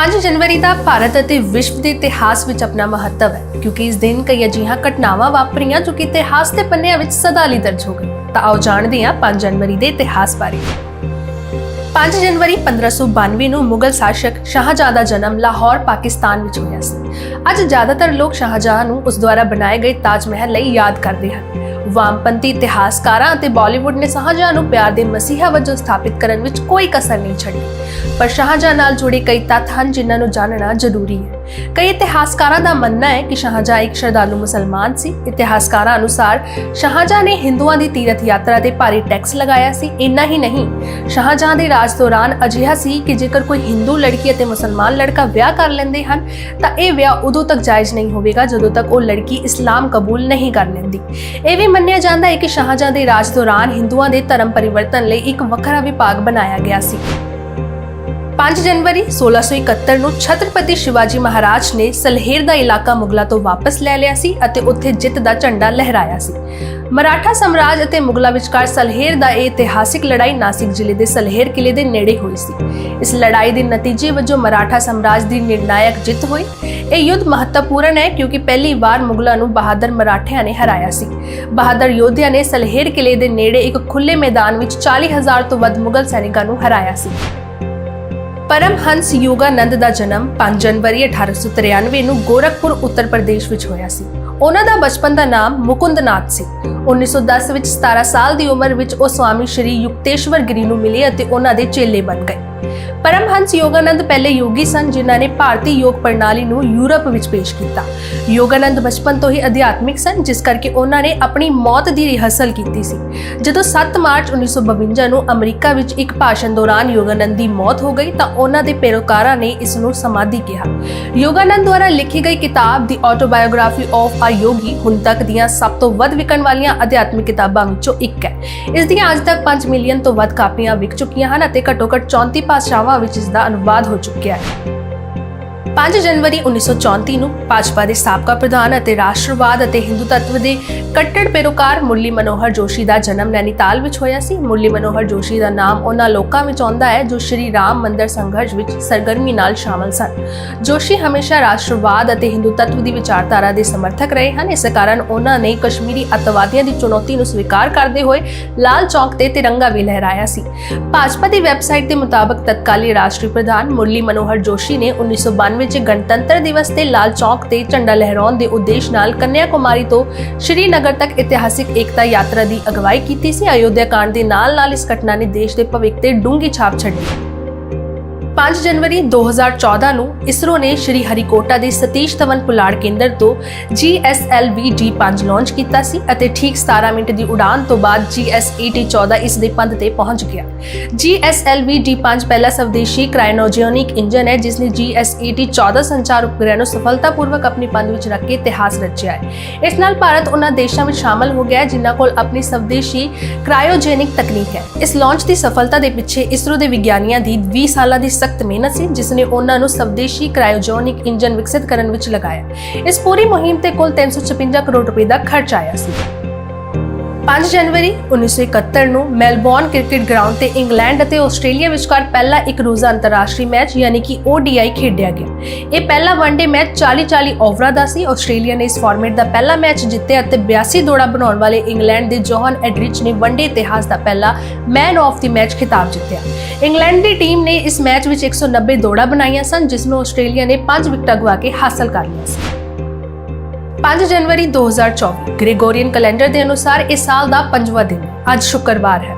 5 ਜਨਵਰੀ ਦਾ ਭਾਰਤ ਅਤੇ ਵਿਸ਼ਵ ਦੇ ਇਤਿਹਾਸ ਵਿੱਚ ਆਪਣਾ ਮਹੱਤਵ ਹੈ, ਕਿਉਂਕਿ ਇਸ ਦਿਨ ਕਈ ਅਜਿਹੀਆਂ ਘਟਨਾਵਾਂ ਵਾਪਰੀਆਂ ਜੋ ਕਿ ਇਤਿਹਾਸ ਦੇ ਪੰਨਿਆਂ ਵਿੱਚ ਸਦਾ ਲਈ ਦਰਜ ਹੋ ਗਈ। ਤਾਂ ਆਓ ਜਾਣਦੇ ਹਾਂ 5 ਜਨਵਰੀ ਦੇ ਇਤਿਹਾਸ ਬਾਰੇ। 5 ਜਨਵਰੀ 1592 ਨੂੰ ਮੁਗਲ ਸ਼ਾਸਕ ਸ਼ਾਹਜਹਾਂ ਦਾ ਜਨਮ ਲਾਹੌਰ, ਪਾਕਿਸਤਾਨ ਵਿੱਚ ਹੋਇਆ ਸੀ। ਅੱਜ ਜ਼ਿਆਦਾਤਰ ਲੋਕ ਸ਼ਾਹਜਹਾਂ ਨੂੰ ਉਸ ਦੁਆਰਾ ਬਣਾਏ ਗਏ ਤਾਜ ਮਹਿਲ ਲਈ ਯਾਦ ਕਰਦੇ ਹਨ। ਵਾਮਪੰਥੀ ਇਤਿਹਾਸਕਾਰਾਂ ਅਤੇ ਬਾਲੀਵੁੱਡ ਨੇ ਸ਼ਾਹਜਹਾਂ ਨੂੰ ਪਿਆਰ ਦੇ ਮਸੀਹਾ ਵਜੋਂ ਸਥਾਪਿਤ ਕਰਨ ਵਿੱਚ ਕੋਈ ਕਸਰ ਨਹੀਂ ਛੱਡੀ ਪਰ ਸ਼ਾਹਜਹਾਂ ਨਾਲ ਜੁੜੇ ਕਈ ਤੱਥ ਹਨ ਜਿਨ੍ਹਾਂ ਨੂੰ ਜਾਣਨਾ ਜ਼ਰੂਰੀ ਹੈ ਕਈ ਇਤਿਹਾਸਕਾਰਾਂ ਦਾ ਮੰਨਣਾ ਹੈ ਕਿ ਸ਼ਾਹਜਹਾਂ ਇੱਕ ਸ਼ਰਧਾਲੂ ਮੁਸਲਮਾਨ ਸੀ। ਇਤਿਹਾਸਕਾਰਾਂ ਅਨੁਸਾਰ ਸ਼ਾਹਜਹਾਂ ਨੇ ਹਿੰਦੂਆਂ ਦੀ ਤੀਰਥ ਯਾਤਰਾ ਤੇ ਭਾਰੀ ਟੈਕਸ ਲਗਾਇਆ ਸੀ। ਇੰਨਾ ਹੀ ਨਹੀਂ, ਸ਼ਾਹਜਹਾਂ ਦੇ ਰਾਜ ਦੌਰਾਨ ਅਜਿਹਾ ਸੀ ਕਿ ਜੇਕਰ ਕੋਈ ਹਿੰਦੂ ਲੜਕੀ ਅਤੇ ਮੁਸਲਮਾਨ ਲੜਕਾ ਵਿਆਹ ਕਰ ਲੈਂਦੇ ਹਨ, ਤਾਂ ਇਹ ਵਿਆਹ ਉਦੋਂ ਤੱਕ ਜਾਇਜ਼ ਨਹੀਂ ਹੋਵੇਗਾ ਜਦੋਂ ਤੱਕ ਉਹ ਲੜਕੀ ਇਸਲਾਮ ਕਬੂਲ ਨਹੀਂ ਕਰ ਲੈਂਦੀ। ਇਹ ਵੀ ਮੰਨਿਆ ਜਾਂਦਾ ਹੈ ਕਿ ਸ਼ਾਹਜਹਾਂ ਦੇ ਰਾਜ ਦੌਰਾਨ ਹਿੰਦੂਆਂ ਦੇ ਧਰਮ ਪਰਿਵਰਤਨ ਲਈ ਇੱਕ ਵੱਖਰਾ ਵਿਭਾਗ ਬਣਾਇਆ ਗਿਆ ਸੀ। 5 ਜਨਵਰੀ 1671 ਨੂੰ ਛਤਰਪਤੀ ਸ਼ਿਵਾਜੀ ਮਹਾਰਾਜ ਨੇ ਸਲਹੇਰ ਦਾ ਇਲਾਕਾ ਮੁਗਲਾਂ ਤੋਂ ਵਾਪਸ ਲੈ ਲਿਆ ਸੀ ਅਤੇ ਉੱਥੇ ਜਿੱਤ ਦਾ ਝੰਡਾ ਲਹਿਰਾਇਆ ਸੀ। ਮਰਾਠਾ ਸਾਮਰਾਜ ਅਤੇ ਮੁਗਲਾਂ ਵਿਚਕਾਰ ਸਲਹੇਰ ਦਾ ਇਹ ਇਤਿਹਾਸਿਕ ਲੜਾਈ ਨਾਸਿਕ ਜ਼ਿਲ੍ਹੇ ਦੇ ਸਲਹੇਰ ਕਿਲੇ ਦੇ ਨੇੜੇ ਹੋਈ ਸੀ। ਇਸ ਲੜਾਈ ਦੇ ਨਤੀਜੇ ਵਜੋਂ ਮਰਾਠਾ ਸਾਮਰਾਜ ਦੀ ਨਿਰਣਾਇਕ ਜਿੱਤ ਹੋਈ। ਇਹ ਯੁੱਧ ਮਹੱਤਵਪੂਰਨ ਹੈ ਕਿਉਂਕਿ ਪਹਿਲੀ ਵਾਰ ਮੁਗਲਾਂ ਨੂੰ ਬਹਾਦਰ ਮਰਾਠਿਆਂ ਨੇ ਹਰਾਇਆ ਸੀ। ਬਹਾਦਰ ਯੋਧਿਆਂ ਨੇ ਸਲਹੇਰ ਕਿਲੇ ਦੇ ਨੇੜੇ ਇੱਕ ਖੁੱਲੇ ਮੈਦਾਨ ਵਿੱਚ 40000 ਤੋਂ ਵੱਧ ਮੁਗਲ ਸੈਨਿਕਾਂ ਨੂੰ ਹਰਾਇਆ ਸੀ। ਪਰਮਹੰਸ ਯੋਗਾਨੰਦ ਦਾ ਜਨਮ 5 ਜਨਵਰੀ 1893 ਨੂੰ ਗੋਰਖਪੁਰ ਉੱਤਰ ਪ੍ਰਦੇਸ਼ ਵਿੱਚ ਹੋਇਆ ਸੀ। ਉਹਨਾਂ ਦਾ ਬਚਪਨ ਦਾ ਨਾਮ ਮੁਕੁੰਦਨਾਥ ਸੀ। 1910 ਵਿੱਚ 17 ਸਾਲ ਦੀ ਉਮਰ ਵਿੱਚ ਉਹ ਸਵਾਮੀ ਸ਼੍ਰੀ ਯੁਕਤੇਸ਼ਵਰ ਗਿਰੀ ਨੂੰ ਮਿਲੇ ਅਤੇ ਉਹਨਾਂ ਦੇ ਚੇਲੇ ਬਣ ਗਏ। ਪਰਮਹੰਸ ਯੋਗਾਨੰਦ ਪਹਿਲੇ ਯੋਗੀ ਸਨ, ਜਿਨ੍ਹਾਂ ਨੇ ਭਾਰਤੀ ਯੋਗ ਪ੍ਰਣਾਲੀ ਨੂੰ ਯੂਰਪ ਵਿੱਚ ਪੇਸ਼ ਕੀਤਾ। ਯੋਗਾਨੰਦ ਬਚਪਨ ਤੋਂ ਹੀ ਅਧਿਆਤਮਿਕ ਸਨ, ਜਿਸ ਕਰਕੇ ਉਹਨਾਂ ਨੇ ਆਪਣੀ ਮੌਤ ਦੀ ਰਿਹਰਸਲ ਕੀਤੀ ਸੀ। ਜਦੋਂ 7 ਮਾਰਚ 1952 ਨੂੰ ਅਮਰੀਕਾ ਵਿੱਚ ਇੱਕ ਭਾਸ਼ਣ ਦੌਰਾਨ ਯੋਗਾਨੰਦ ਦੀ ਮੌਤ ਹੋ ਗਈ, ਤਾਂ ਉਹਨਾਂ ਦੇ ਪੈਰੋਕਾਰਾਂ ਨੇ ਇਸ ਨੂੰ ਸਮਾਧੀ ਕਿਹਾ। ਯੋਗਾਨੰਦ ਦੁਆਰਾ ਲਿਖੀ ਗਈ ਕਿਤਾਬ ਦੀ ਆਟੋਬਾਇਓਗ੍ਰਾਫੀ ਆਫ ਆ ਯੋਗੀ ਹੁਣ ਤੱਕ ਦੀਆਂ ਸਭ ਤੋਂ ਵੱਧ ਵਿਕਣ ਵਾਲੀਆਂ ਅਧਿਆਤਮਿਕ ਕਿਤਾਬਾਂ ਵਿੱਚੋਂ ਇੱਕ ਹੈ। ਇਸ ਦੀਆਂ ਅੱਜ ਤੱਕ 5 ਮਿਲੀਅਨ ਤੋਂ ਵੱਧ ਕਾਪੀਆਂ ਵਿਕ ਚੁੱਕੀਆਂ ਹਨ ਅਤੇ ਘੱਟੋ-ਘੱਟ 34 ਭਾਸ਼ਾਵਾਂ ਵਿੱਚ ਇਸ ਦਾ ਅਨੁਵਾਦ ਹੋ ਚੁੱਕਿਆ ਹੈ। 5 ਜਨਵਰੀ 1934 ਨੂੰ ਭਾਜਪਾ ਦੇ ਸਾਬਕਾ ਪ੍ਰਧਾਨ ਅਤੇ ਰਾਸ਼ਟਰਵਾਦ ਅਤੇ ਹਿੰਦੂ ਤੱਤਵ ਦੇ ਕੱਟੜ ਪੈਰੋਕਾਰ ਮੁਰਲੀ ਮਨੋਹਰ ਜੋਸ਼ੀ ਦਾ ਜਨਮ ਨੈਨੀਤਾਲ ਵਿੱਚ ਹੋਇਆ ਸੀ। ਮੁਰਲੀ ਮਨੋਹਰ ਜੋਸ਼ੀ ਦਾ ਨਾਮ ਉਹਨਾਂ ਲੋਕਾਂ ਵਿੱਚ ਆਉਂਦਾ ਹੈ ਜੋ ਸ਼੍ਰੀ ਰਾਮ ਮੰਦਿਰ ਸੰਘਰਸ਼ ਵਿੱਚ ਸਰਗਰਮੀ ਨਾਲ ਸ਼ਾਮਲ ਸਨ। ਜੋਸ਼ੀ ਹਮੇਸ਼ਾ ਰਾਸ਼ਟਰਵਾਦ ਅਤੇ ਹਿੰਦੂ ਤੱਤਵ ਦੀ ਵਿਚਾਰਧਾਰਾ ਦੇ ਸਮਰਥਕ ਰਹੇ ਹਨ। ਇਸ ਕਾਰਨ ਉਹਨਾਂ ਨੇ ਕਸ਼ਮੀਰੀ ਅੱਤਵਾਦੀਆਂ ਦੀ ਚੁਣੌਤੀ ਨੂੰ ਸਵੀਕਾਰ ਕਰਦੇ ਹੋਏ ਲਾਲ ਚੌਕ ਤੇ ਤਿਰੰਗਾ ਵੀ ਲਹਿਰਾਇਆ ਸੀ। ਭਾਜਪਾ ਦੀ ਵੈਬਸਾਈਟ ਦੇ ਮੁਤਾਬਕ ਤਤਕਾਲੀ ਰਾਸ਼ਟਰੀ ਪ੍ਰਧਾਨ ਮੁਰਲੀ ਮਨੋਹਰ ਜੋਸ਼ੀ ਨੇ 1992 ਵਿੱਚ ਗਣਤੰਤਰ ਦਿਵਸ ਤੇ ਲਾਲ ਚੌਕ ਤੇ ਝੰਡਾ ਲਹਿਰਾਉਣ ਦੇ ਉਦੇਸ਼ ਨਾਲ ਕੰਨਿਆ ਕੁਮਾਰੀ ਤੋਂ ਸ਼੍ਰੀਨਗਰ ਤੱਕ ਇਤਿਹਾਸਿਕ ਏਕਤਾ ਯਾਤਰਾ ਦੀ ਅਗਵਾਈ ਕੀਤੀ ਸੀ। ਅਯੋਧਿਆ ਕਾਂਡ ਦੇ ਨਾਲ-ਨਾਲ ਇਸ ਘਟਨਾ ਨੇ ਦੇਸ਼ ਦੇ ਭਵਿੱਖ ਤੇ ਡੂੰਘੀ ਛਾਪ ਛੱਡੀ। 5 ਜਨਵਰੀ 2014 ਨੂੰ ਇਸਰੋ ਨੇ ਸ਼੍ਰੀ ਹਰੀਕੋਟਾ ਦੇ ਸਤੀਸ਼ ਧਵਨ ਪੁਲਾੜ ਕੇਂਦਰ ਤੋਂ GSLV D5 ਲਾਂਚ ਕੀਤਾ ਸੀ ਅਤੇ ਠੀਕ 17 ਮਿੰਟ ਦੀ ਉਡਾਨ ਤੋਂ ਬਾਅਦ GSET-14 ਇਸ ਦੇ ਪੰਧ ਤੇ ਪਹੁੰਚ ਗਿਆ। GSLV D5 ਪਹਿਲਾ ਸਵਦੇਸ਼ੀ ਕ੍ਰਾਇਓਜੈਨਿਕ ਇੰਜਨ ਹੈ ਜਿਸ ਨੇ GSET-14 ਸੰਚਾਰ ਉਪਗ੍ਰਹਿ ਨੂੰ ਸਫਲਤਾਪੂਰਵਕ ਆਪਣੀ ਪੰਧ ਵਿੱਚ ਰੱਖ ਕੇ ਇਤਿਹਾਸ ਰਚਿਆ ਹੈ। ਇਸ ਨਾਲ ਭਾਰਤ ਉਹਨਾਂ ਦੇਸ਼ਾਂ ਵਿੱਚ ਸ਼ਾਮਲ ਹੋ ਗਿਆ ਜਿਨ੍ਹਾਂ ਕੋਲ ਆਪਣੀ ਸਵਦੇਸ਼ੀ ਕ੍ਰਾਇਓਜੈਨਿਕ ਤਕਨੀਕ ਹੈ। ਇਸ ਲਾਂਚ ਦੀ ਸਫਲਤਾ ਦੇ ਪਿੱਛੇ ਇਸਰੋ ਦੇ ਵਿਗਿਆਨੀਆਂ ਦੀ 20 ਸਾਲਾਂ ਦੀ ਸਖਤ ਮਿਹਨਤ ਸੀ ਜਿਸ ਨੇ ਉਹਨਾਂ ਨੂੰ ਸਵਦੇਸ਼ੀ ਕ੍ਰਾਇਓਜੈਨਿਕ ਇੰਜਨ ਵਿਕਸਿਤ ਕਰਨ ਵਿੱਚ ਲਗਾਇਆ। ਇਸ ਪੂਰੀ ਮੁਹਿੰਮ ਤੇ ਕੁੱਲ 356 ਕਰੋੜ ਰੁਪਏ ਦਾ ਖਰਚ ਆਇਆ ਸੀ। 5 ਜਨਵਰੀ 1971 ਨੂੰ ਮੈਲਬੌਰਨ ਕ੍ਰਿਕਟ ਗਰਾਊਂਡ ਤੇ ਇੰਗਲੈਂਡ ਅਤੇ ਆਸਟ੍ਰੇਲੀਆ ਵਿਚਕਾਰ ਪਹਿਲਾ ਇੱਕ ਰੋਜ਼ਾ ਅੰਤਰਰਾਸ਼ਟਰੀ ਮੈਚ ਯਾਨੀ ਕਿ ODI ਖੇਡਿਆ ਗਿਆ। ਇਹ ਪਹਿਲਾ ਵਨਡੇ ਮੈਚ 40-40 ਓਵਰਾਂ ਦਾ ਸੀ। ਆਸਟ੍ਰੇਲੀਆ ਨੇ ਇਸ ਫਾਰਮੈਟ ਦਾ ਪਹਿਲਾ ਮੈਚ ਜਿੱਤਿਆ ਅਤੇ 82 ਦੌੜਾਂ ਬਣਾਉਣ ਵਾਲੇ ਇੰਗਲੈਂਡ ਦੇ ਜੋਹਨ ਐਡਰਿਚ ਨੇ ਵਨਡੇ ਇਤਿਹਾਸ ਦਾ ਪਹਿਲਾ ਮੈਨ ਆਫ ਦੀ ਮੈਚ ਖਿਤਾਬ ਜਿੱਤਿਆ। ਇੰਗਲੈਂਡ ਦੀ ਟੀਮ ਨੇ ਇਸ ਮੈਚ ਵਿੱਚ 190 ਦੌੜਾਂ ਬਣਾਈਆਂ ਸਨ, ਜਿਸ ਨੂੰ ਆਸਟ੍ਰੇਲੀਆ ਨੇ 5 ਵਿਕਟਾਂ ਗਵਾ ਕੇ ਹਾਸਲ ਕਰ ਲਿਆ ਸੀ। 5 ਜਨਵਰੀ 2024 ਗ੍ਰੇਗੋਰੀਅਨ ਕੈਲੰਡਰ ਦੇ ਅਨੁਸਾਰ ਇਸ ਸਾਲ ਦਾ ਪੰਜਵਾਂ ਦਿਨ ਅੱਜ ਸ਼ੁੱਕਰਵਾਰ ਹੈ।